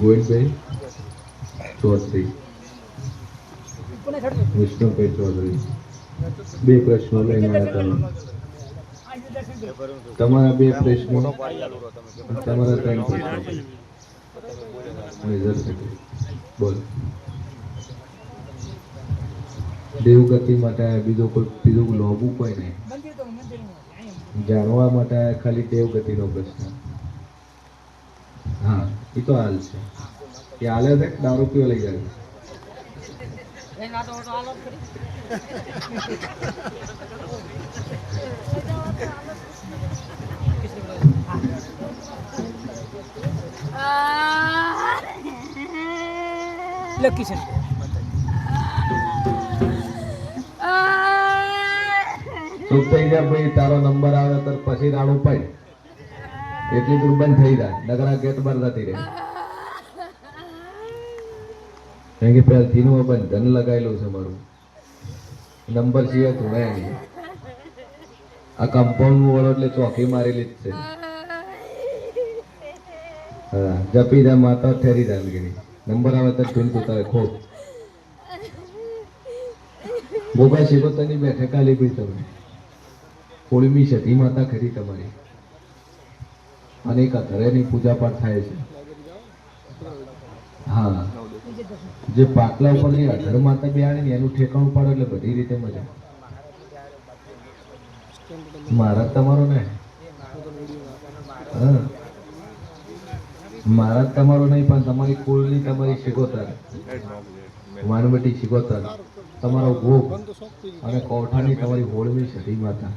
ગોવિંદભાઈ ચૌધરી. વિષ્ણુભાઈ ચૌધરી. બે પ્રશ્નો લઈને આવ્યા તમે. તમારા બે પ્રશ્નો. તમારા ત્રણ પ્રશ્નો. બોલ. દેવગતિ માટે બીજો કોઈ, બીજું લોભું કોઈ નહીં. જાણવા માટે ખાલી દેવગતિનો પ્રશ્ન. એ તો હાલ છે. એ હાલે છે? દારૂ પીવો લઈ જાય લકી છે. ચૂપ થઈ ગયા ભાઈ તારો નંબર આવે તો પછી રાણું પાડ. એટલી દૂર બંધ થઈ જાય. નગરા ગેટ પર જતી રહે. કારણ કે પેલા ધીનું બંધ, ધન લગાવેલું છે મારું. નંબર સિવાય ધોણાય નહીં. આ કમ્પાઉન્ડ વળો એટલે ચોકી મારેલી જ છે. હા, જપી જા માતા, ઠેરી જાય લગીની નંબર આવે તો ધૂન તું તારે ખોટ. બોબા શિવતની બેઠે, કાલી ભાઈ તમે. હોળમી સતી માતા ખરી તમારી. અનેક ઘરેની પૂજા પાઠ થાય છે. હા. જે પાટલા ઉપરની અઢર માતા બેહાડે ને એનું ઠેકાણું પાડો એટલે બધી રીતે મજા. મારા તમારો ને? મારા તમારો નહીં, પણ તમારી કુળની તમારી શિકોતર વાનવટી શિકોતર તમારો ભોગ અને કોઠાની તમારી હોળવી સતી માતા.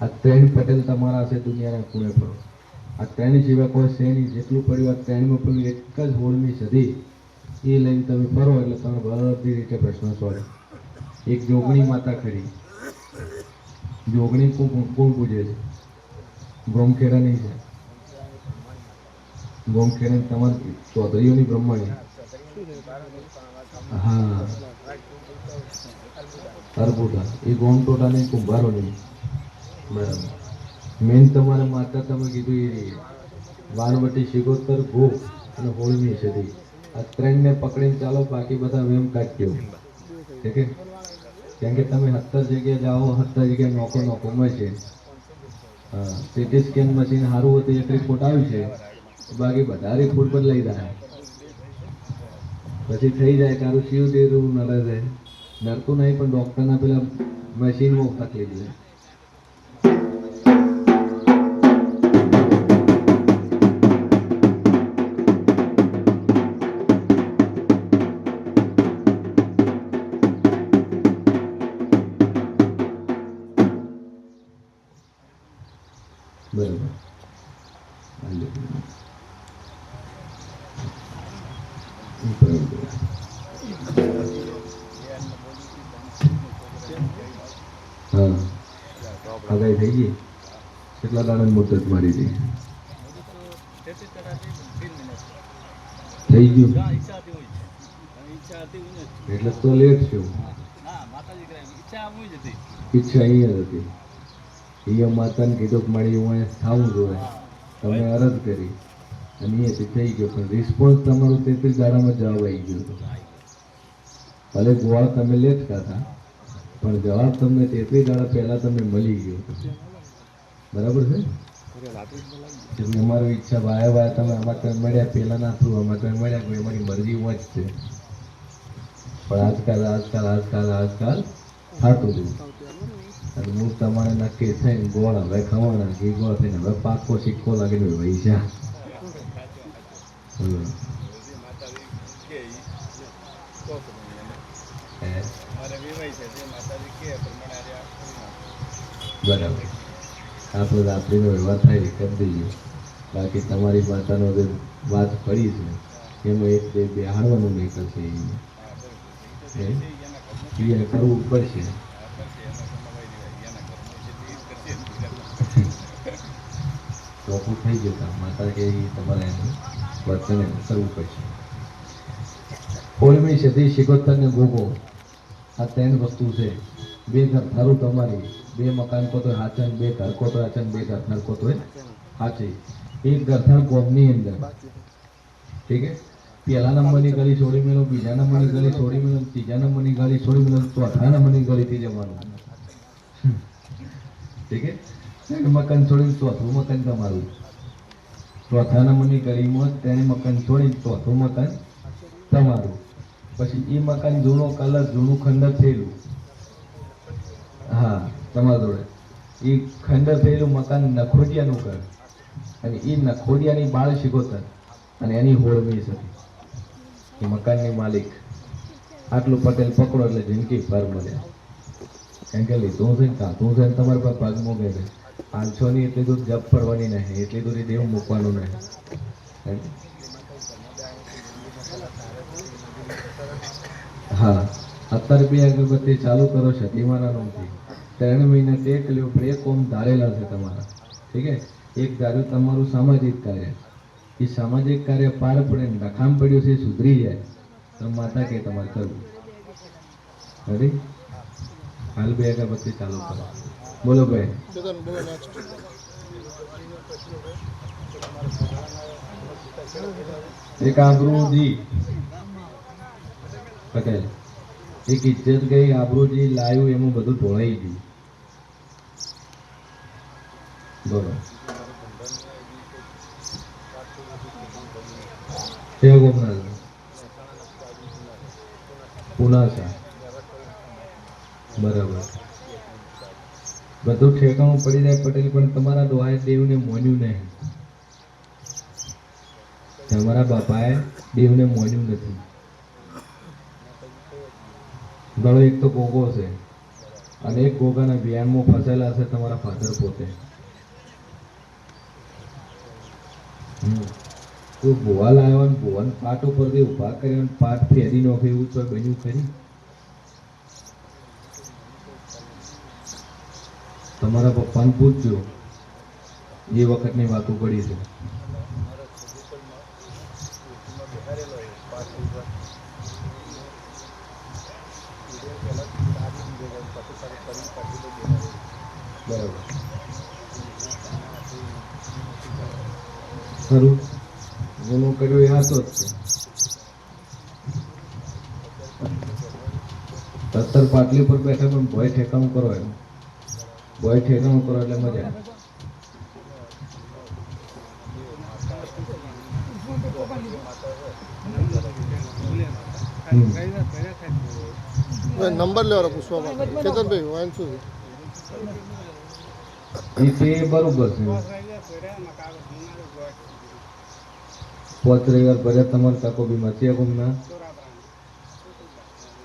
આ ત્રણ પટેલ તમારા છે દુનિયાના ખૂણે પર. આ ત્રણ સિવાય કોઈ નહીં જેટલું પડ્યું, આ ત્રણમાં પડ્યું, એક જ હોળની સધી એ લઈને તમે ફરો એટલે તમે બધી રીતે પ્રશ્ન સોલ્વ એક જોગણી માતા ખરી જોગણી કોણ પૂજે છે. ગોમખેડાની છે. ગોમખેડા તમારી ચૌધરીઓની બ્રહ્મણી. હા. અરબુટા એ ગોમ કુંભારો નહીં બરાબર. મેન તમારા માતા તમે કીધું એ રહી. વાણવટી શિગોતર ભૂખ અને હોળમી સદી આ ત્રણને પકડીને ચાલો, બાકી બધા વેમ કાઢ્યો ઠીક કેમ કે તમે સત્તર જગ્યાએ જાઓ સત્તર જગ્યાએ નોકો નોકો મળશે. હા સીટી સ્કેન મશીન સારું હતું એક રિપોર્ટ આવ્યું છે. બાકી બધા રિપોર્ટ પર લઈ જાય. પછી થઈ જાય તારું શિવ દેરું નડે છે. નડતું નહીં, પણ ડૉક્ટરના પેલા મશીનમાં તકલીફ છે આગાહી થઈ ગઈ? કેટલા દાડા મુદત મારી હતી? થઈ ગયું. એટલે તો લેટ છે. ઈચ્છા અહીંયા હતી. અહીંયા માતાને કીધું કે મારી હું અહીંયા થવું જોઈએ. તમે અરજ કરી. અને અહીંયાથી થઈ ગયો. પણ રિસ્પોન્સ તમારો તેત્રીસ દાડામાં જવાબ આવી ગયો હતો. ભલે ગોળ તમે લેટ હતા પણ જવાબ તમને તેત્રીસ દાડા પહેલા તમને મળી ગયો બરાબર છે? એટલે અમારી ઈચ્છા વાયા વાયા તમે આમાં તમે મળ્યા પહેલાં ના થયું આમાં તમે મળ્યા કોઈ અમારી મરજી જ છે. પણ આજકાલ આજકાલ આજકાલ આજકાલ થતું હતું અને હું તમારે નક્કી થઈને ગોળ હવે ખવાના ઘી ગોળ થઈને હવે પાકો સિક્કો લાગીને. હે, બરાબર. આપણે રાત્રિનો વ્યવહાર થાય કરી દઈએ. બાકી તમારી માતાનો જે વાત પડી છે, એમાં એક બે બિહાડવાનું નહીં કરશે એ કરવું પડશે. ચોખ્ખું થઈ જતા માતા કે તમારે એનું વર્તન કરવું પડશે કોળમી સદી શિકોતર ને ગોગો. આ ત્રણ વસ્તુ છે. બે ઘર થારું તમારી. બે મકાન કોતો હાચન બે ઘર કોતો હાચન બે ઘર થાર કોતો હાચી. એક ઘર થાર ગોમની અંદર. ઠીક છે? પહેલા નંબરની ગલી છોડી મેળો, બીજા નંબરની ગલી છોડી મેળો, ત્રીજા નંબરની ગલી છોડી મેલો ચોથા નંબરની ગલીથી જવાનું. ઠીક છે? મકાન છોડીને ચોથું મકાન તમારું. ચોથા નંબરની ગલીમાં તેને મકાન છોડી ચોથું મકાન તમારું. પછી એ મકાન જૂનો કલર, જૂનું ખંડર થયેલું. હા, તમારા જોડે. એ ખંડર થયેલું મકાન નખોડિયાનું ઘર. અને એ નખોડિયાની બાળ શિકોતર અને એની હોળવી છે એ મકાનની માલિક. આટલું પટેલ પકડો એટલે જિંદગી ભર મળ્યા કેમ કે લીધું છે ને તું છે ને તમારા પર પગ મૂકે છે. પાંચસો ની એટલી દૂર જપ પડવાની નહીં, એટલી દૂર દેવ મૂકવાનું નહીં. હા, અત્યારે બી અગરબત્તી ચાલુ કરો સતીમાના નામથી ત્રણ મહિના ટેક લ્યો બે કોમ ધારેલા છે તમારા. ઠીક છે? એક ધાર્યું તમારું સામાજિક કાર્ય. એ સામાજિક કાર્ય પાર પડે ને નખામ પડ્યું છે સુધરી જાય. તો માતા કે તમારે કરવું? હાલ બે અગરબત્તી ચાલુ કરો. બોલો ભાઈ. એક આબરૂજી પટેલ એક ઇજ્જત ગઈ આબરૂજી લાયું એમાં બધું ઢોળાઈ ગયું. બોલો. કેવો ગોમનાથ પુનાસા. બરાબર. બધું ઠેકાણું પડી જાય પટેલ, પણ તમારા દોહાએ દેવને મોન્યું નહીં. તમારા બાપાએ દેવને મોન્યું નથી. ગળો એક તો ગોગો છે અને એક ગોગાના વ્યાયામમાં ફસાયેલા છે તમારા ફાધર પોતે. તો ભુવા લાવ્યો ભુવન પાટ ઉપરથી ઊભા કર્યો પાટ ફેરી નાખ્યો એવું તો બન્યું ખરી. તમારા પપ્પાને પૂછજો. એ વખતની વાતો પડી છે. ખરું ગુનો કર્યો એ હાચો જ છે. સત્તર પાટલી પર બેઠા પણ ભય ઠેકાણું કરો એમ. ભય ઠેકાણું કરો એટલે મજા નંબર લેવાનો પૂછવા માટે કેતનભાઈ વાયન શું તે બરોબર છે. રવિવાર ભર્યા તમારે કાકો બીમાર છે ગુમના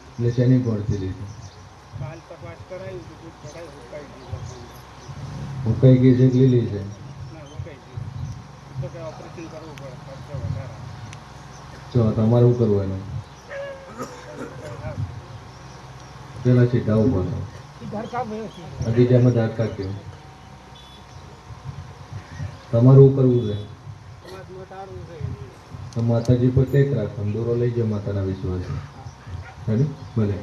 એટલે શેની પડતી લીધી? હું કઈ ગઈ છે કે લીલી છે? જો, તમારે શું કરવું એનું પેલા સીધા ઊભો રહો અગીજામાં ધારકા કેવું તમારું કરવું છે? તો માતાજી પર ટેક રાખો દોરો લઈ જાઓ માતાના વિશ્વાસ. હેને? ભલે.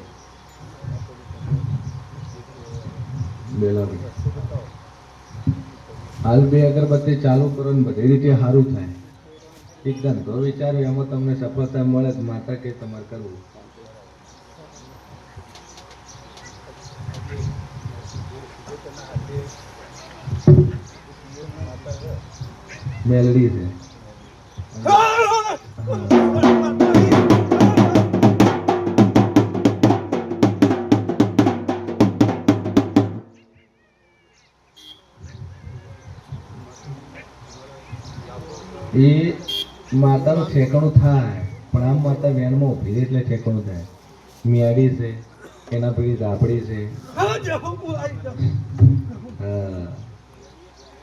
બેલા હાલ બે અગરબત્તી ચાલુ કરો ને બધી રીતે સારું થાય. એક ધંધો વિચારો એમાં તમને સફળતા મળે જ માતા કે તમારે કરવું? મેલડી છે. માતાનું ઠેકાણું થાય, પણ આમ માતા વેનમાં ઊભી રહી એટલે ઠેકાણું થાય. મિયાડી છે, એના પેલી રાપડી છે.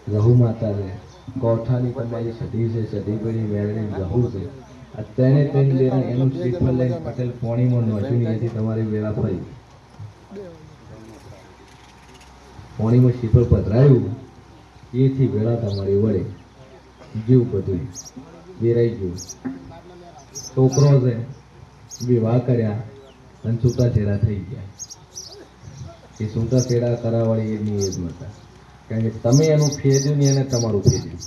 રહુ માતા છે. કોઠાની તમારી સધી છે, સધી પછી મેળવી રહુ છે. તેને તેને લેરા એનું શ્રીફળ લઈને પટેલ પોણીમાં નોચ્યું નહીં તમારી વેળા ફરી. પોણીમાં શ્રીફળ પધરાયું, એથી વેળા તમારી વળે જીવ બધું. વેરાઈ ગયું છોકરો છે વિવાહ કર્યા અને છૂટા છેડા થઈ ગયા. એ છૂટા છેડા કરાવવાળી એની એ જ હતા કારણ કે તમે એનું ફેર્યું ને એને તમારું ફેર્યું.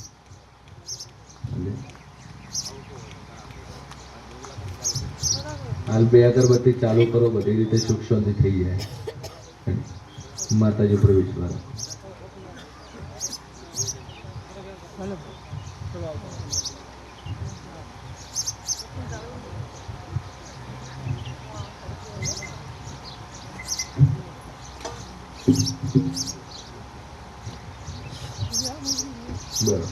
હાલ બે અગરબત્તી ચાલુ કરો, બધી રીતે સુખ શાંતિ થઈ જાય. માતાજી પર વિશ્વાસ રાખો. બરાબર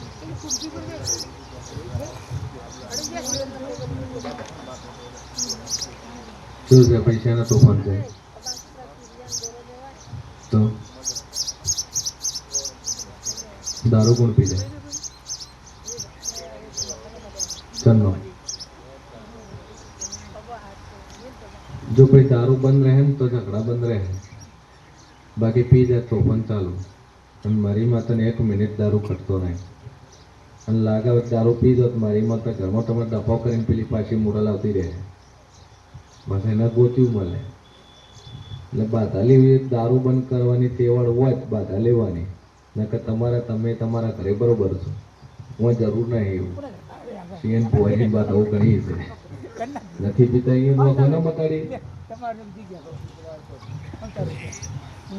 શું છે પૈસાના તોફાન છે તો દારૂ કોણ પી જાય ચન્નો જો ભાઈ દારૂ બંધ રહે ને તો ઝઘડા બંધ રહે બાકી પી જાય પણ ચાલુ અને મારી માતાને એક મિનિટ દારૂ ખટતો નહીં. અને લાગે દારૂ પી દો મારી માતા ઘરમાં તમે ડફો કરીને પેલી પાછી મોડલ આવતી રહે. બસ એને ગોત્યું મળે. એટલે બાધા લેવી દારૂ બંધ કરવાની તેવડ હોય જ બાધા લેવાની નકર તમારે તમે તમારા ઘરે બરોબર છો. હું જરૂર નહીં એવું. સીએન પોઈની વાત આવું કરી છે. નથી પીતા એ લોકો ન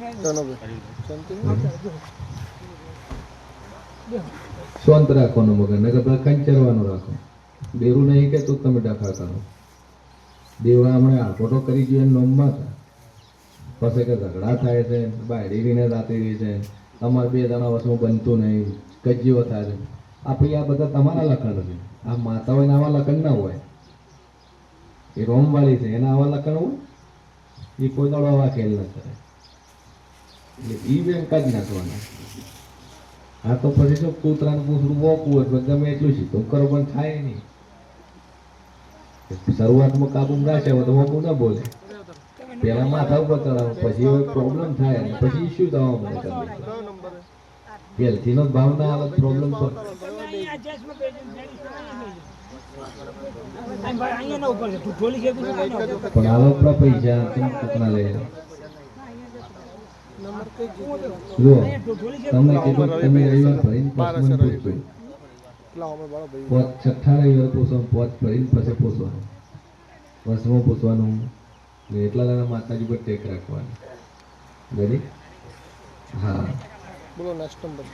રાખવાનું મગર નગર પેલા કંચરવાનો રાખો. બેરું નહીં કે તું તમે ડખા કરો. દેવા હમણાં આકોટો કરી ગયો નોમમાં હતા પછી કે ઝઘડા થાય છે બાયડી રીને રાતી રહી છે. તમારે બે જણા વસ્તુ બનતું નહીં કજીઓ થાય છે. આ પછી આ બધા તમારા લખણ છે. આ માતા હોય આવા લખણ ના હોય. એ રોમવાળી છે, એના આવા લખણ હોય? એ કોઈ દાડો આવા ખેલ ન કરે. એટલે ઈ બેન કાઢી નાખવાના. આ તો પછી શું, કૂતરાને પૂછડું હોય તો ગમે એટલું સીધું કરો પણ થાય નહીં. શરૂઆતમાં કાબુ રાખે તો વોકું ના બોલે. પેલા માથા ઉપર ચડાવો, પછી પ્રોબ્લેમ થાય પછી ઇસ્યુ થવા મળે પહેલથી નો જ ભાવ આવે પ્રોબ્લેમ તો પણ આ પૈસા કોકના લે. જુઓ તમે કીધું તમે રવિવાર ભરીને પસમન પૂછજો. લાવો અમે બાળો ભાઈ. પોત છઠ્ઠા રવિવાર પૂછો ભરીને પછી પૂછવાનું વસમાં પૂછવાનું? ને એટલા દાડા માતાજી પર ટેક રાખવાની. રેડી હા. બોલો નેક્સ્ટ નંબર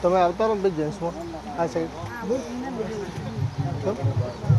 તમે આવતા રહો ભાઈ જેન્ટ્સમાં આ સાઈડ Então...